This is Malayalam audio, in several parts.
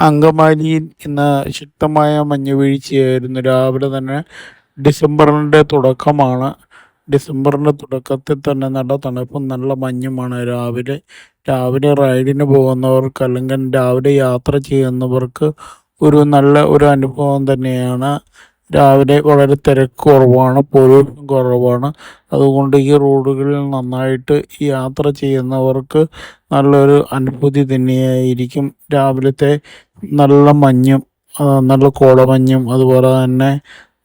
അങ്കമാലിയിൽ ഇന്ന് ശക്തമായ മഞ്ഞുവീഴ്ചയായിരുന്നു. രാവിലെ തന്നെ ഡിസംബറിന്റെ തുടക്കമാണ്. ഡിസംബറിന്റെ തുടക്കത്തിൽ തന്നെ നല്ല തണുപ്പും നല്ല മഞ്ഞുമാണ് രാവിലെ. രാവിലെ റൈഡിന് പോകുന്നവർക്ക് അല്ലെങ്കിൽ രാവിലെ യാത്ര ചെയ്യുന്നവർക്ക് ഒരു നല്ല ഒരു അനുഭവം തന്നെയാണ്. രാവിലെ വളരെ തിരക്ക് കുറവാണ് പൊല്യൂഷൻ കുറവാണ്. അതുകൊണ്ട് ഈ റോഡുകളിൽ നന്നായിട്ട് യാത്ര ചെയ്യുന്നവർക്ക് നല്ലൊരു അനുഭൂതി തന്നെയായിരിക്കും. രാവിലത്തെ നല്ല മഞ്ഞും നല്ല കോടമഞ്ഞും അതുപോലെ തന്നെ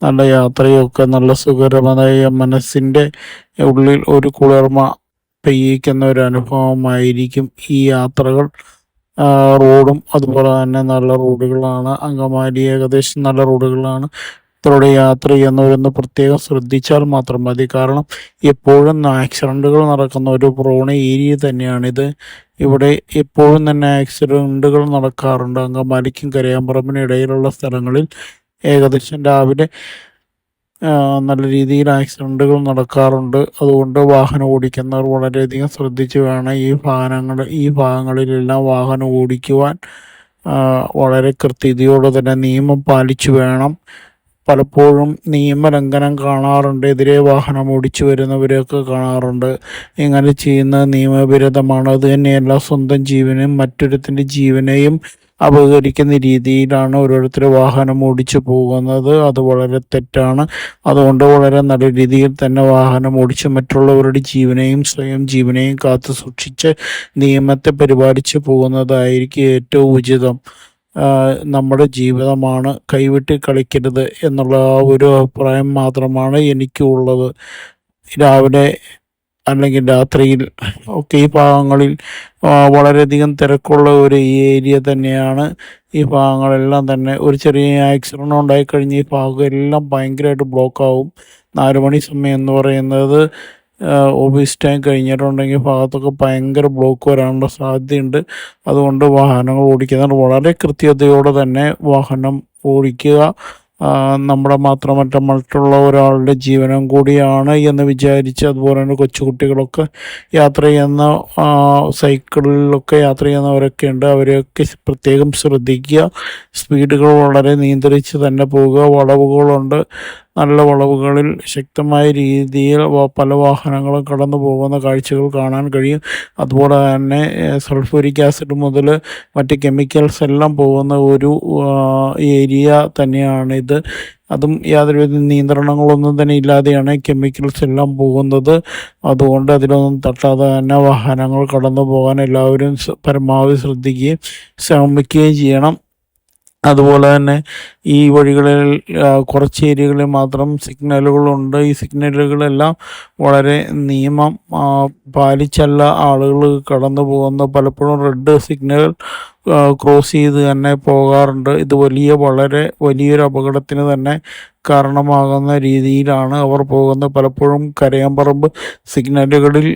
നല്ല യാത്രയൊക്കെ നല്ല സുഖകരമായ മനസ്സിന്റെ ഉള്ളിൽ ഒരു കുളിർമ പെയ്യിക്കുന്ന ഒരു അനുഭവമായിരിക്കും ഈ യാത്രകൾ. റോഡും അതുപോലെ തന്നെ നല്ല റോഡുകളാണ്. അങ്കമാലി ഏകദേശം നല്ല റോഡുകളാണ്. ഇതിലൂടെ യാത്ര ചെയ്യുന്നവരൊന്ന് പ്രത്യേകം ശ്രദ്ധിച്ചാൽ മാത്രം മതി. കാരണം എപ്പോഴും ആക്സിഡന്റുകൾ നടക്കുന്ന ഒരു പ്രോണ ഏരിയ തന്നെയാണിത്. ഇവിടെ എപ്പോഴും തന്നെ ആക്സിഡന്റുകൾ നടക്കാറുണ്ട്. അങ്കമാലിക്കും കരയാമ്പറമ്പിനും ഇടയിലുള്ള സ്ഥലങ്ങളിൽ ഏകദേശം രാവിലെ നല്ല രീതിയിൽ ആക്സിഡന്റുകൾ നടക്കാറുണ്ട്. അതുകൊണ്ട് വാഹനം ഓടിക്കുന്നവർ വളരെയധികം ശ്രദ്ധിച്ച് വേണം ഈ വാഹനങ്ങൾ ഈ ഭാഗങ്ങളിലെല്ലാം വാഹനം ഓടിക്കുവാൻ. വളരെ കൃത്യതയോടെ തന്നെ നിയമം പാലിച്ചു വേണം. പലപ്പോഴും നിയമലംഘനം കാണാറുണ്ട്. എതിരെ വാഹനം ഓടിച്ചു വരുന്നവരെയൊക്കെ കാണാറുണ്ട്. ഇങ്ങനെ ചെയ്യുന്ന നിയമവിരുദ്ധമാണ്. അത് തന്നെയല്ല സ്വന്തം ജീവനും മറ്റൊരുത്തിന്റെ ജീവനെയും അപകരിക്കുന്ന രീതിയിലാണ് ഓരോരുത്തർ വാഹനം ഓടിച്ചു പോകുന്നത്. അത് വളരെ തെറ്റാണ്. അതുകൊണ്ട് വളരെ നല്ല രീതിയിൽ തന്നെ വാഹനം ഓടിച്ച് മറ്റുള്ളവരുടെ ജീവനെയും സ്വയം ജീവനെയും കാത്തു സൂക്ഷിച്ച് നിയമത്തെ പരിപാലിച്ച് പോകുന്നതായിരിക്കും ഏറ്റവും ഉചിതം. നമ്മുടെ ജീവിതമാണ് കൈവിട്ട് കളിക്കരുത് എന്നുള്ള ആ ഒരു അഭിപ്രായം മാത്രമാണ് എനിക്കുള്ളത്. രാവിലെ അല്ലെങ്കിൽ രാത്രിയിൽ ഒക്കെ ഈ ഭാഗങ്ങളിൽ വളരെയധികം തിരക്കുള്ള ഒരു ഏരിയ തന്നെയാണ്. ഈ ഭാഗങ്ങളെല്ലാം തന്നെ ഒരു ചെറിയ ആക്സിഡന്റ് ഉണ്ടായിക്കഴിഞ്ഞ് ഈ ഭാഗം ഭയങ്കരമായിട്ട് ബ്ലോക്കാവും നാല് മണി സമയം എന്ന് പറയുന്നത് ഓഫീസ് ടൈം കഴിഞ്ഞിട്ടുണ്ടെങ്കിൽ ഭാഗത്തൊക്കെ ഭയങ്കര ബ്ലോക്ക് വരാനുള്ള സാധ്യതയുണ്ട്. അതുകൊണ്ട് വാഹനങ്ങൾ ഓടിക്കുന്നത് വളരെ കൃത്യതയോടെ തന്നെ വാഹനം ഓടിക്കുക നമ്മുടെ മാത്രമല്ല മറ്റുള്ള ഒരാളുടെ ജീവനം കൂടിയാണ് എന്ന് വിചാരിച്ച് അതുപോലെ തന്നെ കൊച്ചുകുട്ടികളൊക്കെ യാത്ര ചെയ്യുന്ന സൈക്കിളിലൊക്കെ യാത്ര ചെയ്യുന്നവരൊക്കെ ഉണ്ട്. അവരെയൊക്കെ പ്രത്യേകം ശ്രദ്ധിക്കുക. സ്പീഡുകൾ വളരെ നിയന്ത്രിച്ച് തന്നെ പോവുക. വളവുകളുണ്ട്. നല്ല വളവുകളിൽ ശക്തമായ രീതിയിൽ പല വാഹനങ്ങളും കടന്നു പോകുന്ന കാഴ്ചകൾ കാണാൻ കഴിയും. അതുപോലെ തന്നെ സൾഫൂരിക് ആസിഡ് മുതൽ മറ്റ് കെമിക്കൽസ് എല്ലാം പോകുന്ന ഒരു ഏരിയ തന്നെയാണിത്. അതും യാതൊരുവിധ നിയന്ത്രണങ്ങളൊന്നും തന്നെ ഇല്ലാതെയാണ് കെമിക്കൽസ് എല്ലാം പോകുന്നത്. അതുകൊണ്ട് അതിലൊന്നും തട്ടാതെ തന്നെ വാഹനങ്ങൾ കടന്നു പോകാൻ എല്ലാവരും പരമാവധി ശ്രദ്ധിക്കുകയും ശ്രമിക്കുകയും ചെയ്യണം. അതുപോലെ തന്നെ ഈ വഴികളിൽ കുറച്ച് ഏരിയകളിൽ മാത്രം സിഗ്നലുകളുണ്ട് ഈ സിഗ്നലുകളെല്ലാം വളരെ നിയമം പാലിച്ചല്ല ആളുകൾ കടന്നു പോകുന്ന പലപ്പോഴും റെഡ് സിഗ്നൽ ക്രോസ് ചെയ്ത് തന്നെ പോകാറുണ്ട്. ഇത് വലിയ വളരെ വലിയൊരു അപകടത്തിന് തന്നെ കാരണമാകുന്ന രീതിയിലാണ് അവർ പോകുന്നത്. പലപ്പോഴും കരയമ്പറമ്പ് സിഗ്നലുകളിൽ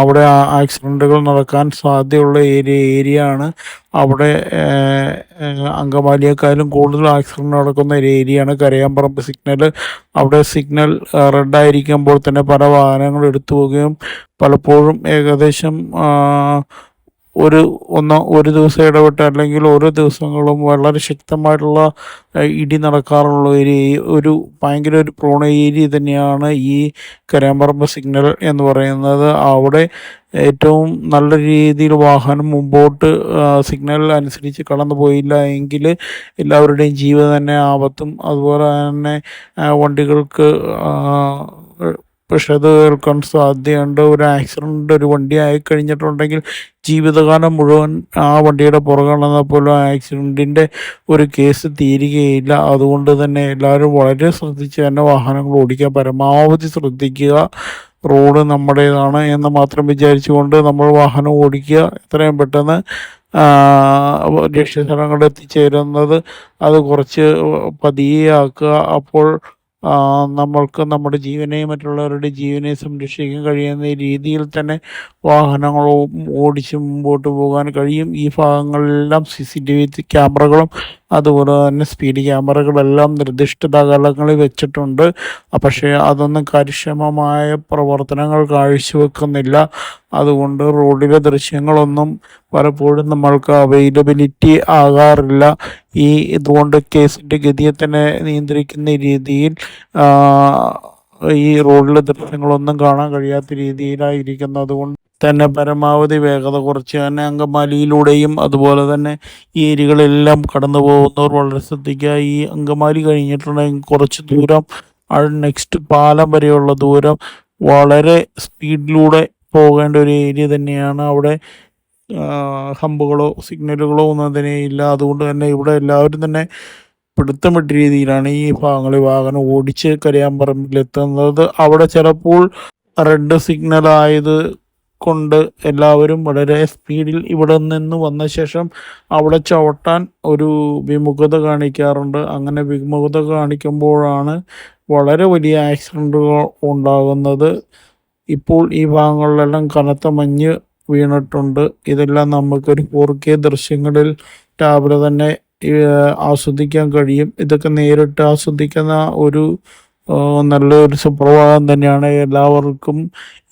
അവിടെ ആക്സിഡന്റുകൾ നടക്കാൻ സാധ്യതയുള്ള ഏരിയ ഏരിയ ആണ് അവിടെ അങ്കമാലിയേക്കാളും കൂടുതൽ ആക്സിഡന്റ് നടക്കുന്ന ഒരു ഏരിയയാണ് കരയാമ്പറമ്പ് സിഗ്നൽ. അവിടെ സിഗ്നൽ റെഡായിരിക്കുമ്പോൾ തന്നെ പല വാഹനങ്ങളും എടുത്തു പോവുകയും പലപ്പോഴും ഏകദേശം ഒരു ഒന്ന് ഒരു ദിവസം ഇടവിട്ട് അല്ലെങ്കിൽ ഓരോ ദിവസങ്ങളും വളരെ ശക്തമായിട്ടുള്ള ഇടി നടക്കാറുള്ള ഒരു ഒരു ഭയങ്കര ഒരു പ്രോണ ഏരിയ തന്നെയാണ് ഈ കരാമ്പറമ്പ് സിഗ്നൽ എന്ന് പറയുന്നത്. അവിടെ ഏറ്റവും നല്ല രീതിയിൽ വാഹനം മുമ്പോട്ട് സിഗ്നൽ അനുസരിച്ച് കടന്നു പോയില്ല എങ്കിൽ എല്ലാവരുടെയും ജീവൻ തന്നെ ആപത്തും. അതുപോലെ തന്നെ വണ്ടികൾക്ക് പക്ഷെ അത് കേൾക്കാൻ സാധ്യതയുണ്ട്. ഒരു ആക്സിഡന്റ് ഒരു വണ്ടി ആയി കഴിഞ്ഞിട്ടുണ്ടെങ്കിൽ ജീവിതകാലം മുഴുവൻ ആ വണ്ടിയുടെ പുറകെ പോലും ആക്സിഡന്റിന്റെ ഒരു കേസ് തീരുകയില്ല. അതുകൊണ്ട് തന്നെ എല്ലാവരും വളരെ ശ്രദ്ധിച്ച് തന്നെ വാഹനങ്ങൾ ഓടിക്കുക. പരമാവധി ശ്രദ്ധിക്കുക. റോഡ് നമ്മുടേതാണ് എന്ന് മാത്രം വിചാരിച്ചുകൊണ്ട് നമ്മൾ വാഹനം ഓടിക്കുക. എത്രയും പെട്ടെന്ന് ലക്ഷ്യസ്ഥലങ്ങളിൽ എത്തിച്ചേരുന്നത് അത് കുറച്ച് പതിയാക്കുക അപ്പോൾ നമ്മൾക്ക് നമ്മുടെ ജീവനെയും മറ്റുള്ളവരുടെ ജീവനെയും സംരക്ഷിക്കാൻ കഴിയുന്ന രീതിയിൽ തന്നെ വാഹനങ്ങൾ ഓടിച്ച് മുമ്പോട്ട് പോകാൻ കഴിയും. ഈ ഭാഗങ്ങളിലെല്ലാം സി സി ടി വി ക്യാമറകളും അതുപോലെ തന്നെ സ്പീഡ് ക്യാമറകളെല്ലാം നിർദ്ദിഷ്ട അകലങ്ങളിൽ വെച്ചിട്ടുണ്ട്. പക്ഷേ അതൊന്നും കാര്യക്ഷമമായ പ്രവർത്തനങ്ങൾ കാഴ്ചവെക്കുന്നില്ല. അതുകൊണ്ട് റോഡിലെ ദൃശ്യങ്ങളൊന്നും പലപ്പോഴും നമ്മൾക്ക് അവൈലബിലിറ്റി ആകാറില്ല. ഈ ഇതുകൊണ്ട് കേസിന്റെ ഗതിയെ തന്നെ നിയന്ത്രിക്കുന്ന രീതിയിൽ ഈ റോഡിലെ ദൃശ്യങ്ങളൊന്നും കാണാൻ കഴിയാത്ത രീതിയിലായിരിക്കുന്നത് അതുകൊണ്ട് തന്നെ പരമാവധി വേഗത കുറച്ച് തന്നെ അങ്കമാലിയിലൂടെയും അതുപോലെ തന്നെ ഈ ഏരിയകളെല്ലാം കടന്നു പോകുന്നവർ വളരെ ശ്രദ്ധിക്കുക. ഈ അങ്കമാലി കഴിഞ്ഞിട്ടുണ്ടെങ്കിൽ കുറച്ച് ദൂരം നെക്സ്റ്റ് പാലം വരെയുള്ള ദൂരം വളരെ സ്പീഡിലൂടെ പോകേണ്ട ഒരു ഏരിയ തന്നെയാണ്. അവിടെ ഹമ്പുകളോ സിഗ്നലുകളോ ഒന്നും തന്നെ ഇല്ല. അതുകൊണ്ട് തന്നെ ഇവിടെ എല്ലാവരും തന്നെ പിടുത്തമിട്ട രീതിയിലാണ് ഈ ഭാഗങ്ങളിൽ വാഹനം ഓടിച്ച് കരയാമ്പറമ്പിലെത്തുന്നത് അവിടെ ചിലപ്പോൾ റെഡ് സിഗ്നൽ ആയത് കൊണ്ട് എല്ലാവരും വളരെ സ്പീഡിൽ ഇവിടെ നിന്ന് വന്ന ശേഷം അവിടെ ചവിട്ടാൻ ഒരു വിമുഖത കാണിക്കാറുണ്ട്. അങ്ങനെ വിമുഖത കാണിക്കുമ്പോഴാണ് വളരെ വലിയ ആക്സിഡന്റുകൾ ഉണ്ടാകുന്നത്. ഇപ്പോൾ ഈ ഭാഗങ്ങളിലെല്ലാം കനത്ത മഞ്ഞ് വീണിട്ടുണ്ട്. ഇതെല്ലാം നമുക്കൊരു ഫോർ ദൃശ്യങ്ങളിൽ രാവിലെ തന്നെ ആസ്വദിക്കാൻ കഴിയും. ഇതൊക്കെ നേരിട്ട് ആസ്വദിക്കുന്ന ഒരു നല്ലൊരു സുപ്രഭാതം തന്നെയാണ് എല്ലാവർക്കും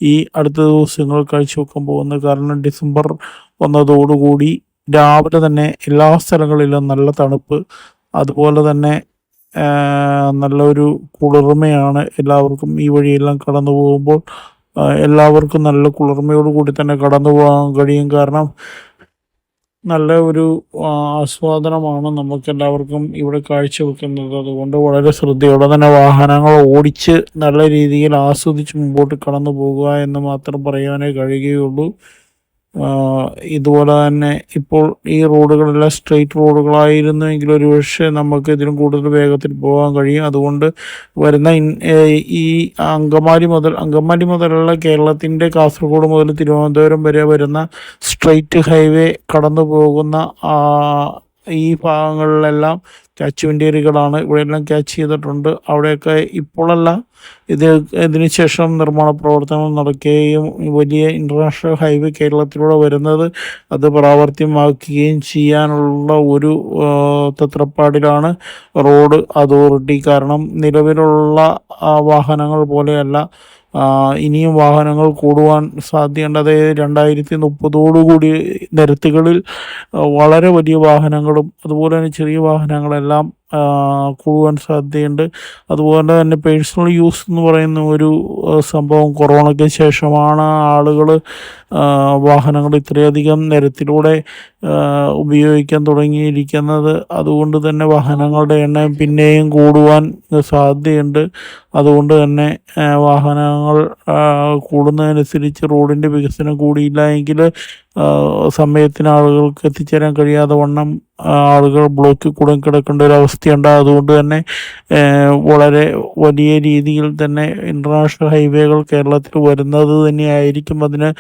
ഈ അടുത്ത ദിവസങ്ങൾ കാഴ്ചവെക്കാൻ പോകുന്നത്. കാരണം ഡിസംബർ വന്നതോടുകൂടി രാവിലെ തന്നെ എല്ലാ സ്ഥലങ്ങളിലും നല്ല തണുപ്പ്. അതുപോലെ തന്നെ നല്ലൊരു കുളിർമയാണ് എല്ലാവർക്കും ഈ വഴിയെല്ലാം കടന്നു പോകുമ്പോൾ. എല്ലാവർക്കും നല്ല കുളിർമയോടുകൂടി തന്നെ കടന്നു പോകാൻ കഴിയും. കാരണം നല്ല ഒരു ആസ്വാദനമാണ് നമുക്ക് എല്ലാവർക്കും ഇവിടെ കാഴ്ചവെക്കുന്നത്. അതുകൊണ്ട് വളരെ ശ്രദ്ധയോടെ തന്നെ വാഹനങ്ങൾ ഓടിച്ച് നല്ല രീതിയിൽ ആസ്വദിച്ച് മുമ്പോട്ട് കടന്നു പോകുക എന്ന് മാത്രം പറയാനേ കഴിയുകയുള്ളൂ. ഇതുപോലെ തന്നെ ഇപ്പോൾ ഈ റോഡുകളെല്ലാം സ്ട്രെയിറ്റ് റോഡുകളായിരുന്നുവെങ്കിൽ ഒരുപക്ഷെ നമുക്ക് ഇതിലും കൂടുതൽ വേഗത്തിൽ പോകാൻ കഴിയും. അതുകൊണ്ട് വരുന്ന ഈ അങ്കമാലി മുതൽ അങ്കമാലി മുതലുള്ള കേരളത്തിന്റെ കാസർഗോഡ് മുതൽ തിരുവനന്തപുരം വരെ വരുന്ന സ്ട്രെയിറ്റ് ഹൈവേ കടന്നു പോകുന്ന ഈ ഭാഗങ്ങളിലെല്ലാം ക്യാച്ച് ഏരിയകളാണ് ഇവിടെയെല്ലാം ക്യാച്ച് ചെയ്തിട്ടുണ്ട്. അവിടെയൊക്കെ ഇപ്പോഴല്ല. ഇത് ഇതിനു ശേഷം നിർമ്മാണ പ്രവർത്തനങ്ങൾ നടക്കുകയും വലിയ ഇന്റർനാഷണൽ ഹൈവേ കേരളത്തിലൂടെ വരുന്നത് അത് പ്രാവർത്തിയമാക്കുകയും ചെയ്യാനുള്ള ഒരു തത്രപ്പാടിലാണ് റോഡ് അതോറിറ്റി. കാരണം നിലവിലുള്ള വാഹനങ്ങൾ പോലെയല്ല. ഇനിയും വാഹനങ്ങൾ കൂടുവാൻ സാധ്യതയുണ്ട്. അതായത് രണ്ടായിരത്തി മുപ്പതോടുകൂടി നിരത്തുകളിൽ വളരെ വലിയ വാഹനങ്ങളും അതുപോലെ തന്നെ ചെറിയ വാഹനങ്ങളെല്ലാം കൂടുവാൻ സാധ്യതയുണ്ട്. അതുപോലെ തന്നെ പേഴ്സണൽ യൂസ് എന്ന് പറയുന്ന ഒരു സംഭവം കൊറോണയ്ക്ക് ശേഷമാണ് ആളുകൾ വാഹനങ്ങൾ ഇത്രയധികം നിരത്തിലൂടെ ഉപയോഗിക്കാൻ തുടങ്ങിയിരിക്കുന്നത്. അതുകൊണ്ട് തന്നെ വാഹനങ്ങളുടെ എണ്ണം പിന്നെയും കൂടുവാൻ സാധ്യതയുണ്ട്. അതുകൊണ്ട് തന്നെ വാഹനങ്ങൾ കൂടുന്നതനുസരിച്ച് റോഡിന്റെ വികസനം കൂടിയില്ല എങ്കിൽ സമയത്തിന് ആളുകൾക്ക് എത്തിച്ചേരാൻ കഴിയാതെ വണ്ണം ആളുകൾ ബ്ലോക്കിൽ കൂടെ കിടക്കേണ്ട ഒരു അവസ്ഥയുണ്ട്. അതുകൊണ്ട് തന്നെ വളരെ വലിയ രീതിയിൽ തന്നെ ഇന്റർനാഷണൽ ഹൈവേകൾ കേരളത്തിൽ വരുന്നത് തന്നെയായിരിക്കും അതിന്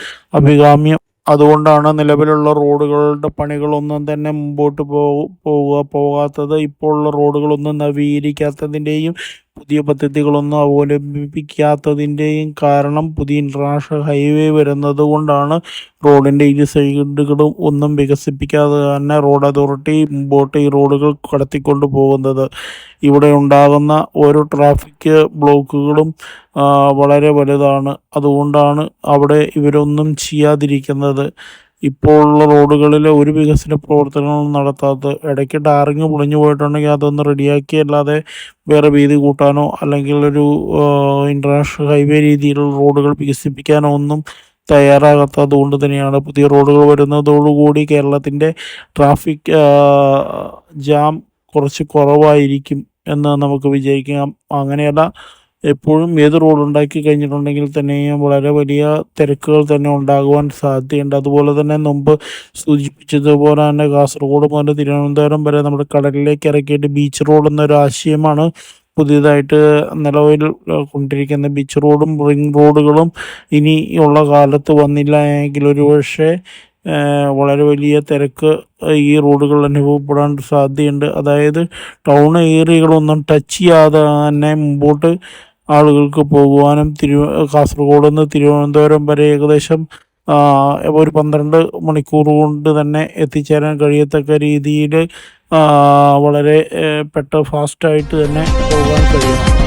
അഭികാമ്യം. അതുകൊണ്ടാണ് നിലവിലുള്ള റോഡുകളുടെ പണികളൊന്നും തന്നെ മുമ്പോട്ട് പോവുക പോകാത്തത്. ഇപ്പോൾ ഉള്ള റോഡുകളൊന്നും നവീകരിക്കാത്തതിന്റെയും പുതിയ പദ്ധതികളൊന്നും അവലംബിപ്പിക്കാത്തതിന്റെയും കാരണം പുതിയ ഇന്റർനാഷണൽ ഹൈവേ വരുന്നത് കൊണ്ടാണ് റോഡിന്റെ ഇരു സൈഡുകളും ഒന്നും വികസിപ്പിക്കാതെ തന്നെ റോഡ് അതോറിറ്റി മുമ്പോട്ട് ഈ റോഡുകൾ കടത്തിക്കൊണ്ട് പോകുന്നത്. ഇവിടെ ഉണ്ടാകുന്ന ഓരോ ട്രാഫിക് ബ്ലോക്കുകളും വളരെ വലുതാണ്. അതുകൊണ്ടാണ് അവിടെ ഇവരൊന്നും ചെയ്യാതിരിക്കുന്നത്. ഇപ്പോൾ ഉള്ള റോഡുകളിൽ ഒരു വികസന പ്രവർത്തനങ്ങളും നടത്താത്ത ഇടയ്ക്ക് ടാറിങ് പൊളിഞ്ഞു പോയിട്ടുണ്ടെങ്കിൽ അതൊന്ന് റെഡിയാക്കി അല്ലാതെ വേറെ വീതി കൂട്ടാനോ അല്ലെങ്കിൽ ഒരു ഇന്റർനാഷണൽ ഹൈവേ രീതിയിലുള്ള റോഡുകൾ വികസിപ്പിക്കാനോ ഒന്നും തയ്യാറാകാത്തത് കൊണ്ട് തന്നെയാണ് പുതിയ റോഡുകൾ വരുന്നതോടുകൂടി കേരളത്തിന്റെ ട്രാഫിക് ജാം കുറച്ച് കുറവായിരിക്കും എന്ന് നമുക്ക് വിചാരിക്കാം. അങ്ങനെയല്ല എപ്പോഴും ഏത് റോഡ് ഉണ്ടാക്കി കഴിഞ്ഞിട്ടുണ്ടെങ്കിൽ തന്നെയും വളരെ വലിയ തിരക്കുകൾ തന്നെ ഉണ്ടാകുവാൻ സാധ്യതയുണ്ട്. അതുപോലെ തന്നെ മുമ്പ് സൂചിപ്പിച്ചതുപോലെ തന്നെ കാസർഗോഡ് മുതൽ തിരുവനന്തപുരം വരെ നമ്മുടെ കടലിലേക്ക് ഇറക്കിയിട്ട് ബീച്ച് റോഡ് എന്നൊരു ആശയമാണ് പുതിയതായിട്ട് നിലവിൽ കൊണ്ടിരിക്കുന്ന ബീച്ച് റോഡും റിംഗ് റോഡുകളും ഇനി ഉള്ള കാലത്ത് വന്നില്ല എങ്കിൽ ഒരുപക്ഷെ വളരെ വലിയ തിരക്ക് ഈ റോഡുകൾ അനുഭവപ്പെടാൻ സാധ്യതയുണ്ട്. അതായത് ടൗൺ ഏരിയകളൊന്നും ടച്ച് ചെയ്യാതെ തന്നെ മുമ്പോട്ട് ആളുകൾക്ക് പോകുവാനും തിരു കാസർഗോഡ് നിന്ന് തിരുവനന്തപുരം വരെ ഏകദേശം ഒരു പന്ത്രണ്ട് മണിക്കൂർ കൊണ്ട് തന്നെ എത്തിച്ചേരാൻ കഴിയത്തക്ക രീതിയിൽ വളരെ പെട്ട ഫാസ്റ്റായിട്ട് തന്നെ പോകാൻ കഴിയണം